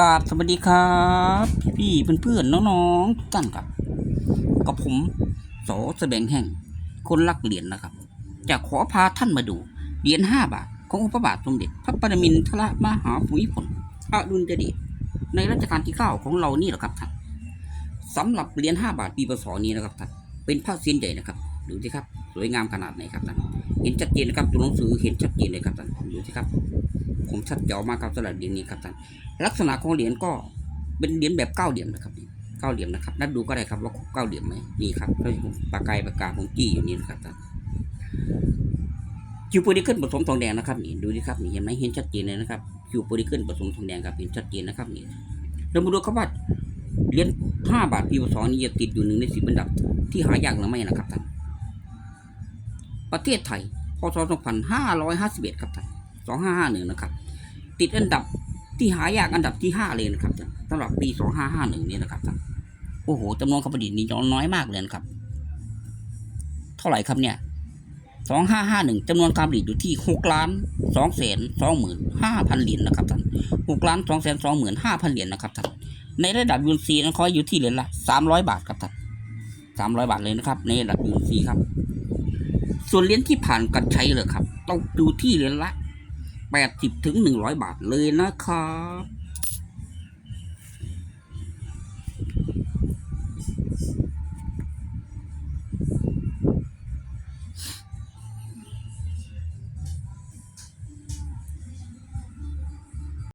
กราบสวัสดีครับ พี่ๆเพื่อนๆน้องๆทุกท่านครับ กับผมสอแสดงแห่ง คนรักเหรียญนะครับ จะขอพาท่านมาดูเหรียญห้าบาท ขององค์พระบาทสมเด็จพระปรมินทรมหาภูมิพลอดุลยเดชในรัชกาลที่เก้าของเรานี่แหละครับท่านสำหรับเหรียญห้าบาทปีพศนี้นะครับท่านเป็นผ้าเส้นใหญ่นะครับดูสิครับ สวยงามขนาดไหนครับท่านเห็นชัดเจนนะครับตัวหนังสือเห็นชัดเจนเลยครับท่าน สิครับผมชัดเจาะมากครับสำหรับเหรียญนี้ครับท่านลักษณะของเหรียญก็เป็นเหรียญแบบเก้าเหลี่ยมนะครับนี่เก้าเหลี่ยมนะครับนัดดูก็ได้ครับว่าเก้าเหลี่ยมไหมนี่ครับแล้วผมปากกายปากกาผมจี้อยู่นี่นะครับท่านคิวโพลิเคิลผสมทองแดงนะครับนี่ดูดิครับนี่เห็นไหมเห็นชัดเจนเลยนะครับคิวโพลิเคิลผสมทองแดงครับเห็นชัดเจนนะครับนี่เรามาดูครับว่าเหรียญห้าบาทปีพศนี้จะติดอยู่หนึ่งในสิบอันดับ ที่หายากหรือไม่นะครับท่านประเทศไทยพศสองพันห้าร้อยห้าสิบเอ็ดครับท่าน สองห้าห้าหนึ่งนะครับ ติดอันดับที่หายากอันดับที่ห้าเลยนะครับสำหรับปีสองห้าห้าหนึ่งนี่นะครับท่านโอ้โหจำนวนคำผลิตนี่น้อยมากเลยนะครับ เท่าไหร่ครับเนี่ยสองห้าห้าหนึ่งจำนวนการผลิตอยู่ที่หกล้านสองแสนสองหมื่นห้าพันเหรียญนะครับท่านหกล้านสองแสนสองหมื่นห้าพันเหรียญนะครับท่านในระดับยูนซีนั้นเขาอยู่ที่เหรียญละสามร้อยบาทครับท่านสามร้อยบาทเลยนะครับ ในระดับยูนซีครับ ส่วนเหรียญที่ผ่านการใช้เลยครับต้องอยู่ที่เหรียญละ แปดสิบถึงหนึ่งร้อยบาทเลยนะครับ